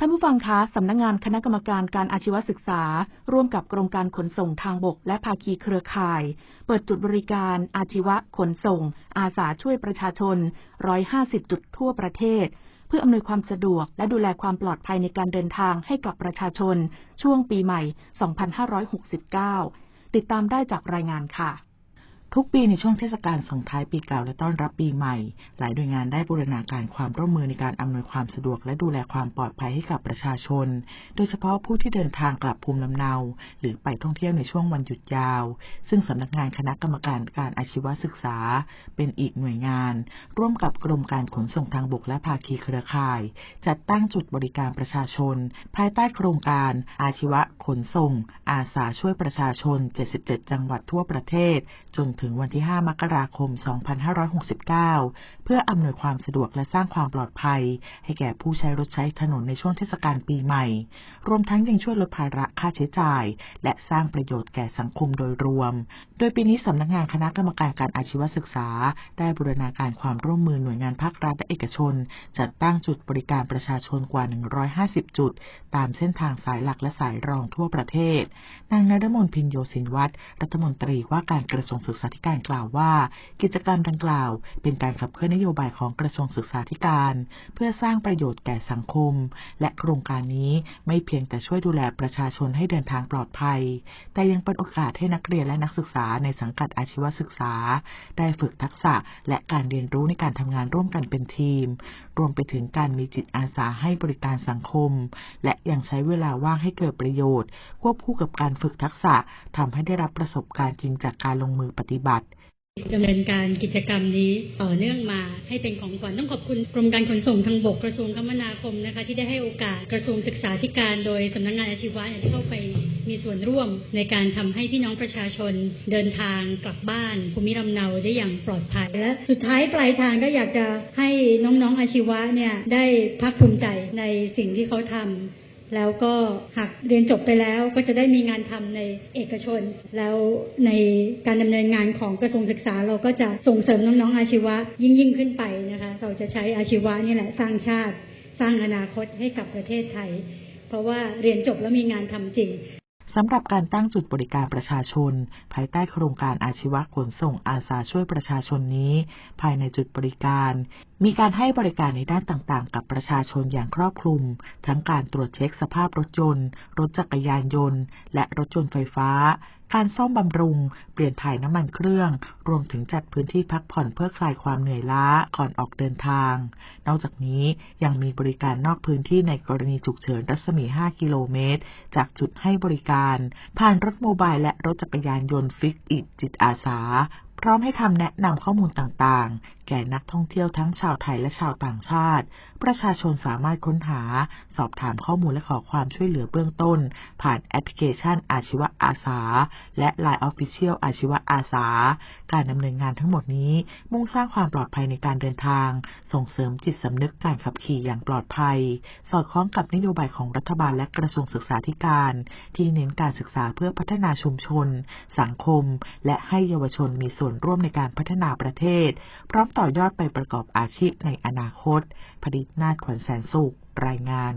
ท่านผู้ฟังคะ สำนักงงานคณะกรรมการการอาชีวศึกษา ร่วมกับกรมการขนส่งทางบก และภาคีเครือข่าย เปิดจุดบริการอาชีวะขนส่ง อาสาช่วยประชาชน 150 จุดทั่วประเทศ เพื่ออำนวยความสะดวกและดูแลความปลอดภัยในการเดินทางให้กับประชาชน ช่วงปีใหม่ 2569 ติดตามได้จากรายงานค่ะ ทุกปีในช่วงเทศกาลส่งท้ายปีเก่าและต้อนรับปีใหม่ หลายหน่วยงานได้บูรณาการความร่วมมือในการอำนวยความสะดวกและดูแลความปลอดภัยให้กับประชาชน โดยเฉพาะผู้ที่เดินทางกลับภูมิลำเนา หรือไปท่องเที่ยวในช่วงวันหยุดยาว ซึ่งสำนักงานคณะกรรมการการอาชีวศึกษา เป็นอีกหน่วยงาน ร่วมกับกรมการขนส่งทางบกและภาคีเครือข่าย จัดตั้งจุดบริการประชาชน ภายใต้โครงการ อาชีวะขนส่ง อาสาช่วยประชาชน 77 จังหวัดทั่วประเทศจนถึงวันที่ 5 มกราคม 2569 เพื่ออำนวยความสะดวกและสร้างความปลอดภัย ให้แก่ผู้ใช้รถใช้ถนนในช่วงเทศกาลปีใหม่ รวมทั้งยังช่วยลดภาระค่าใช้จ่าย และสร้างประโยชน์แก่สังคมโดยรวม โดยปีนี้สำนักงานคณะกรรมการการอาชีวศึกษา ได้บูรณาการความร่วมมือหน่วยงานภาครัฐและเอกชน จัดตั้งจุดบริการประชาชนกว่า 150 จุด ตามเส้นทางสายหลักและสายรองทั่วประเทศ นางนรมนพินโยสินวัตรรัฐมนตรีว่าการกระทรวงศึกษาธิการกล่าวว่า กิจกรรมดังกล่าว เป็นการขับเคลื่อนนโยบายของกระทรวงศึกษาธิการ เพื่อสร้างประโยชน์แก่สังคม และโครงการนี้ไม่เพียงแต่ช่วยดูแลประชาชนให้เดินทางปลอดภัย แต่ยังเป็นโอกาสให้นักเรียนและนักศึกษาในสังกัดอาชีวศึกษา ได้ฝึกทักษะและการเรียนรู้ในการทำงานร่วมกันเป็นทีม รวมไปถึงการมีจิตอาสาให้บริการสังคม และยังใช้เวลาว่างให้เกิดประโยชน์ ควบคู่กับการฝึกทักษะทำให้ได้รับประสบการณ์จริงจากการลงมือปฏิบัติดำเนินการกิจกรรมนี้ต่อเนื่องมาให้เป็นของขวัญต้องขอบคุณกรมการขนส่งทางบกกระทรวงคมนาคมนะคะที่ได้ให้โอกาสกระทรวงศึกษาธิการ โดยสำนักงานอาชีวะเนี่เข้าไปมีส่วนร่วมในการทำให้พี่น้องประชาชนเดินทางกลับบ้านภูมิลำเนาได้อย่างปลอดภัยและสุดท้ายปลายทางก็อยากจะให้น้องๆอาชีวะเนี่ยได้ภาคภูมิใจในสิ่งที่เขาทำ แล้วก็หากเรียนจบไปแล้วก็จะได้มีงานทำในเอกชน แล้วในการดำเนินงานของกระทรวงศึกษา เราก็จะส่งเสริมน้องๆอาชีวะยิ่งยิ่งขึ้นไปนะคะเราจะใช้อาชีวะนี่แหละสร้างชาติ สร้างอนาคตให้กับประเทศไทย เพราะว่าเรียนจบแล้วมีงานทำจริง สำหรับการตั้งจุดบริการประชาชน ภายใต้โครงการอาชีวะขนส่งอาสาช่วยประชาชนนี้ ภายในจุดบริการ มีการให้บริการในด้านต่างๆ กับประชาชนอย่างครอบคลุม ทั้งการตรวจเช็คสภาพรถยนต์ รถจักรยานยนต์ และรถยนต์ไฟฟ้า การซ่อมบำรุง เปลี่ยนถ่ายน้ำมันเครื่อง รวมถึงจัดพื้นที่พักผ่อนเพื่อคลายความเหนื่อยล้าก่อนออกเดินทาง นอกจากนี้ยังมีบริการนอกพื้นที่ในกรณีฉุกเฉินรัศมี 5 กิโลเมตร จากจุดให้บริการ ผ่านรถโมบายและรถจักรยานยนต์ฟิกอิจิตอาสา พร้อมให้คำแนะนำข้อมูลต่างๆ แก่นักท่องเที่ยวทั้งชาวไทยและชาวต่างชาติ ประชาชนสามารถค้นหา สอบถามข้อมูลและขอความช่วยเหลือเบื้องต้น ผ่านแอปพลิเคชันอาชีวะอาสา และ Line Official อาชีวะอาสา การดำเนินงานทั้งหมดนี้ มุ่งสร้างความปลอดภัยในการเดินทาง ส่งเสริมจิตสำนึกการขับขี่อย่างปลอดภัย สอดคล้องกับนโยบายของรัฐบาลและกระทรวงศึกษาธิการ ที่เน้นการศึกษาเพื่อพัฒนาชุมชน สังคม และให้เยาวชนมีส่วนร่วมในการพัฒนาประเทศ พร้อมต่อยอดไปประกอบอาชีพในอนาคตผดิตนาถขวัญแสนสุขรายงาน